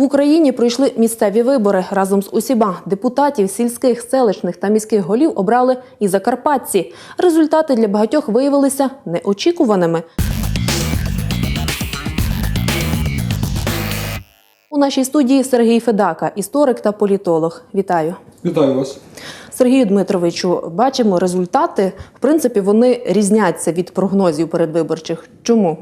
В Україні пройшли місцеві вибори. Разом з усіма депутатів сільських, селищних та міських голів обрали і закарпатці. Результати для багатьох виявилися неочікуваними. У нашій студії Сергій Федака, історик та політолог. Вітаю. Вітаю вас. Сергію Дмитровичу, бачимо результати. В принципі, вони різняться від прогнозів передвиборчих. Чому?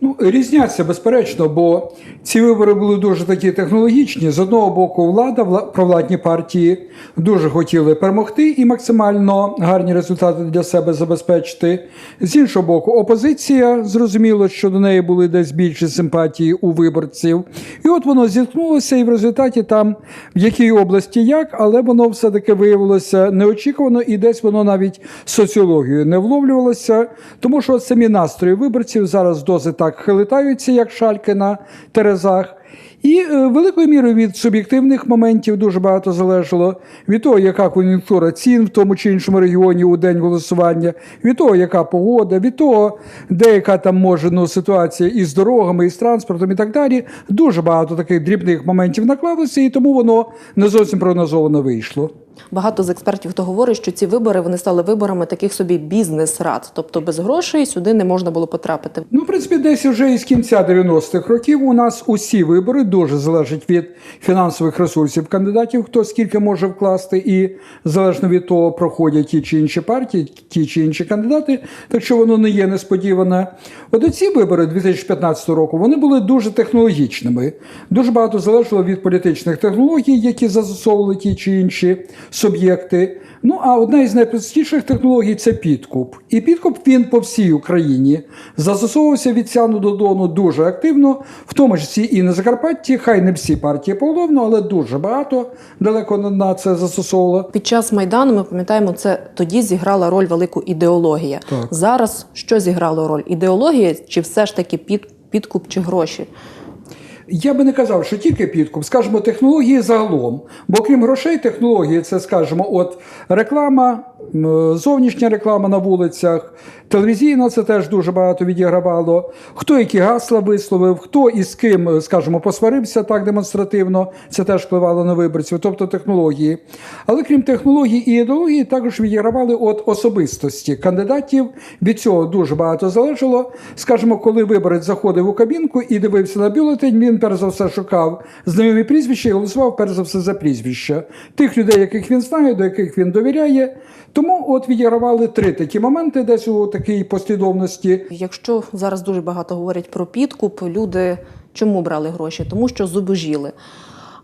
Ну, різняться безперечно, бо ці вибори були дуже такі технологічні. З одного боку, влада, вла- провладні партії дуже хотіли перемогти і максимально гарні результати для себе забезпечити. З іншого боку, опозиція зрозуміло, що до неї були десь більше симпатії у виборців. І от воно зіткнулося, і в результаті там в якій області як, але воно все-таки виявилося неочікувано, і десь воно навіть соціологією не вловлювалося, тому що самі настрої виборців зараз досить так хилитаються, як шальки на терезах. І е, великою мірою від суб'єктивних моментів дуже багато залежало від того, яка кон'юнктура цін в тому чи іншому регіоні у день голосування, від того, яка погода, від того, деяка там може ну, ситуація із дорогами, із транспортом і так далі. Дуже багато таких дрібних моментів наклалося, і тому воно не зовсім прогнозовано вийшло. Багато з експертів то говорить, що ці вибори вони стали виборами таких собі бізнес-рад, тобто без грошей сюди не можна було потрапити. Ну, в принципі, десь вже із кінця 90-х років у нас усі вибори дуже залежать від фінансових ресурсів кандидатів, хто скільки може вкласти, і залежно від того, проходять ті чи інші партії, ті чи інші кандидати. Так що воно не є несподіване. От ці вибори 2015 року вони були дуже технологічними. Дуже багато залежало від політичних технологій, які застосовували ті чи інші суб'єкти. Ну а одна із найпростіших технологій це підкуп. І підкуп він по всій Україні застосовувався від Сяну до Дону дуже активно, в тому числі і на Закарпатті, хай не всі партії поголовно, але дуже багато далеко на це застосовувало. Під час майдану ми пам'ятаємо, це тоді зіграла роль велику ідеологія. Так. Зараз що зіграло роль? Ідеологія чи все ж таки під, підкуп чи гроші? Я би не казав, що тільки підкуп, скажімо, технології загалом. Бо крім грошей, технології це, скажімо, от реклама, зовнішня реклама на вулицях, телевізійна це теж дуже багато відігравало. Хто які гасла висловив, хто із ким, е, скажімо, посварився так демонстративно, це теж впливало на виборців, тобто технології. Але крім технологій і ідеології, також відігравали от особистості кандидатів. Від цього дуже багато залежало. Скажімо, коли виборець заходив у кабінку і дивився на бюлетень, він перш за все шукав знайомі прізвища і голосував перш за все за прізвища тих людей, яких він знає, до яких він довіряє. Тому от відігравали три такі моменти, десь у такій послідовності. Якщо зараз дуже багато говорять про підкуп, люди чому брали гроші? Тому що зубожіли.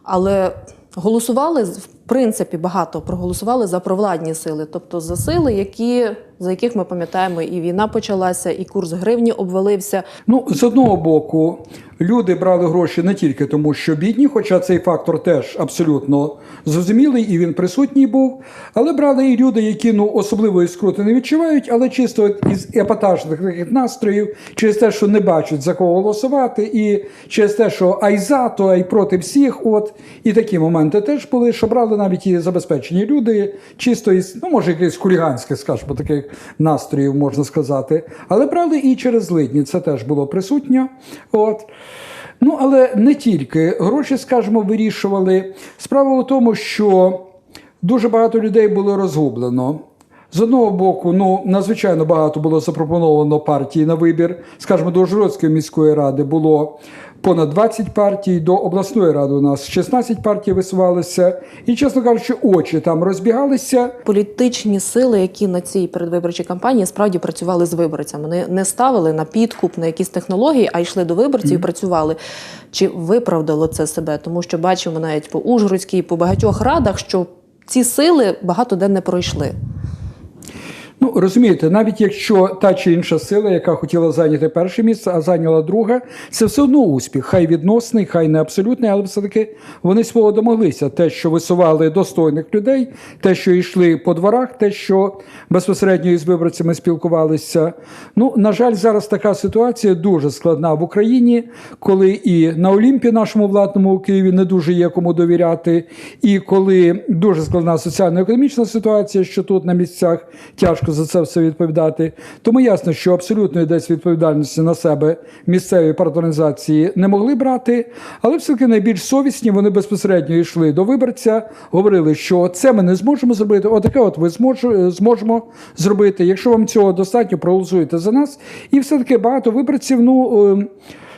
Але голосували принципі багато проголосували за провладні сили, тобто за сили, які за яких ми пам'ятаємо, і війна почалася, і курс гривні обвалився. Ну, з одного боку, люди брали гроші не тільки тому, що бідні, хоча цей фактор теж абсолютно зрозумілий і він присутній був. Але брали і люди, які ну особливої скрути не відчувають, але чисто із епатажних настроїв, через те, що не бачать за кого голосувати, і через те, що ай за, то ай проти всіх. От і такі моменти теж були, що брали навіть і забезпечені люди, чисто із, ну може, якихось хуліганських, скажімо, таких настроїв можна сказати. Але брали і через злидні, це теж було присутньо. От. Ну, але не тільки гроші, скажімо, вирішували. Справа у тому, що дуже багато людей було розгублено. З одного боку, ну надзвичайно багато було запропоновано партій на вибір. Скажімо, до Ужгородської міської ради було понад 20 партій, до обласної ради у нас 16 партій висувалися. І, чесно кажучи, очі там розбігалися. Політичні сили, які на цій передвиборчій кампанії справді працювали з виборцями. Вони не ставили на підкуп на якісь технології, а йшли до виборців і працювали. Чи виправдало це себе? Тому що бачимо навіть по Ужгородській, по багатьох радах, що ці сили багато де не пройшли. Ну, розумієте, навіть якщо та чи інша сила, яка хотіла зайняти перше місце, а зайняла друге, це все одно успіх. Хай відносний, хай не абсолютний, але все-таки вони свого домоглися. Те, що висували достойних людей, те, що йшли по дворах, те, що безпосередньо із виборцями спілкувалися. Ну, на жаль, зараз така ситуація дуже складна в Україні, коли і на Олімпі нашому владному у Києві не дуже є кому довіряти, і коли дуже складна соціально-економічна ситуація, що тут на місцях тяжко за це все відповідати. Тому ясно, що абсолютної десь відповідальності на себе місцеві партонізації не могли брати, але все-таки найбільш совісні вони безпосередньо йшли до виборця, говорили, що це ми не зможемо зробити, отаке от ви змож- зможемо зробити. Якщо вам цього достатньо, проголосуйте за нас. І все-таки багато виборців, ну.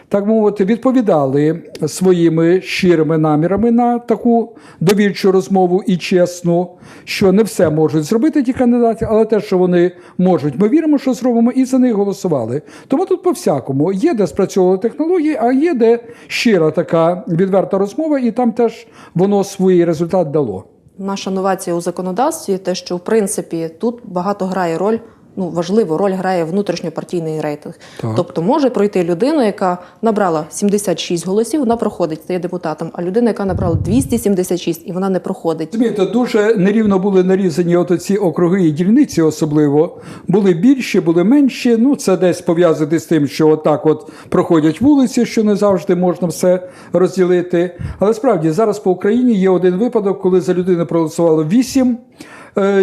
Так мовити, відповідали своїми щирими намірами на таку довірчу розмову і чесну, що не все можуть зробити ті кандидати, але те, що вони можуть, ми віримо, що зробимо, і за них голосували. Тому тут по-всякому є де спрацьовували технології, а є де щира така відверта розмова, і там теж воно свій результат дало. Наша новація у законодавстві, те, що в принципі тут багато грає роль ну важливу роль грає внутрішньопартійний рейтинг. Так. Тобто може пройти людина, яка набрала 76 голосів, вона проходить, стає депутатом. А людина, яка набрала 276 і вона не проходить. Змієте, дуже нерівно були нарізані от ці округи і дільниці, особливо були більші, були менші. Ну це десь пов'язане з тим, що отак от проходять вулиці, що не завжди можна все розділити. Але справді зараз по Україні є один випадок, коли за людину проголосувало 8,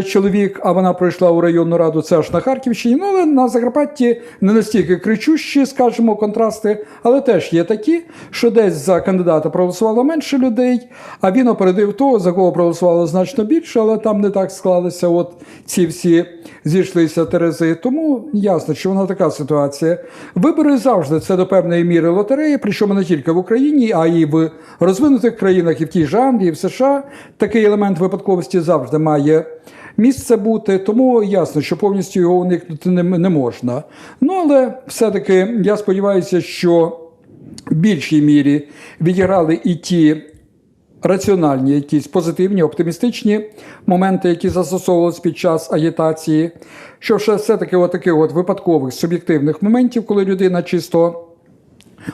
Чоловік, а вона пройшла у районну раду, це аж на Харківщині. Ну, але на Закарпатті не настільки кричущі, скажімо, контрасти, але теж є такі, що десь за кандидата проголосувало менше людей, а він опередив того, за кого проголосувало значно більше, але там не так склалися. От ці всі зійшлися терези. Тому ясно, що вона така ситуація. Вибори завжди це до певної міри лотереї, причому не тільки в Україні, а й в розвинутих країнах, і в тій же Англії, і в США. Такий елемент випадковості завжди має. Місце бути, тому ясно, що повністю його уникнути не, можна. Ну але все-таки я сподіваюся, що в більшій мірі відіграли і ті раціональні, якісь позитивні, оптимістичні моменти, які застосовувалися під час агітації, що ще все-таки от от випадкових суб'єктивних моментів, коли людина чисто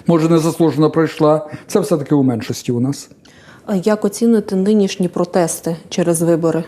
може незаслужено пройшла, це все-таки у меншості у нас. Як оцінити нинішні протести через вибори?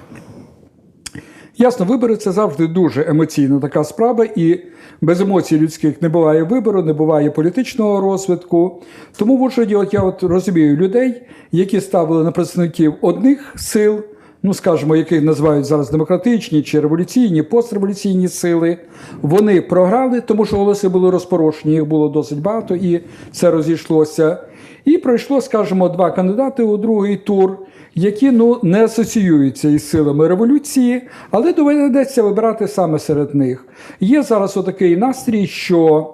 Ясно, вибори це завжди дуже емоційна така справа, і без емоцій людських не буває вибору, не буває політичного розвитку. Тому в от я от розумію людей, які ставили на представників одних сил, ну скажімо, яких називають зараз демократичні чи революційні, постреволюційні сили. Вони програли, тому що голоси були розпорошені, їх було досить багато, і це розійшлося. І пройшло, скажімо, два кандидати у другий тур, які ну не асоціюються із силами революції, але доведеться вибирати саме серед них. Є зараз отакий настрій, що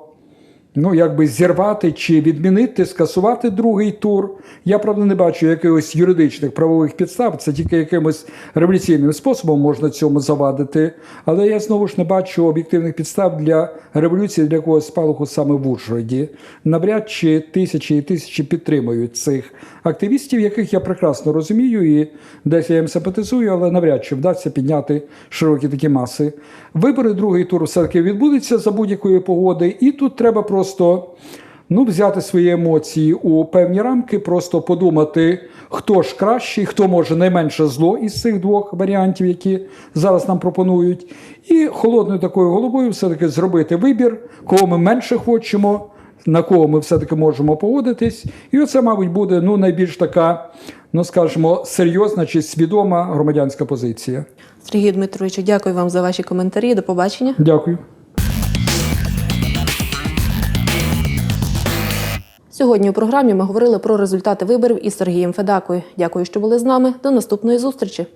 ну, якби зірвати чи відмінити, скасувати другий тур. Я правда не бачу якихось юридичних правових підстав. Це тільки якимось революційним способом можна цьому завадити. Але я знову ж не бачу об'єктивних підстав для революції для якогось спалаху саме в Ужгороді. Навряд чи тисячі і тисячі підтримують цих активістів, яких я прекрасно розумію, і десь я їм симпатизую, але навряд чи вдасться підняти широкі такі маси. Вибори другий тур все-таки відбудуться за будь-якої погоди, і тут треба просто ну, взяти свої емоції у певні рамки, просто подумати, хто ж кращий, хто може найменше зло із цих двох варіантів, які зараз нам пропонують, і холодною такою головою все-таки зробити вибір, кого ми менше хочемо. На кого ми все-таки можемо погодитись, і оце, мабуть, буде ну найбільш така, ну скажімо, серйозна чи свідома громадянська позиція. Сергію Дмитровичу, дякую вам за ваші коментарі. До побачення. Дякую. Сьогодні у програмі ми говорили про результати виборів із Сергієм Федакою. Дякую, що були з нами. До наступної зустрічі.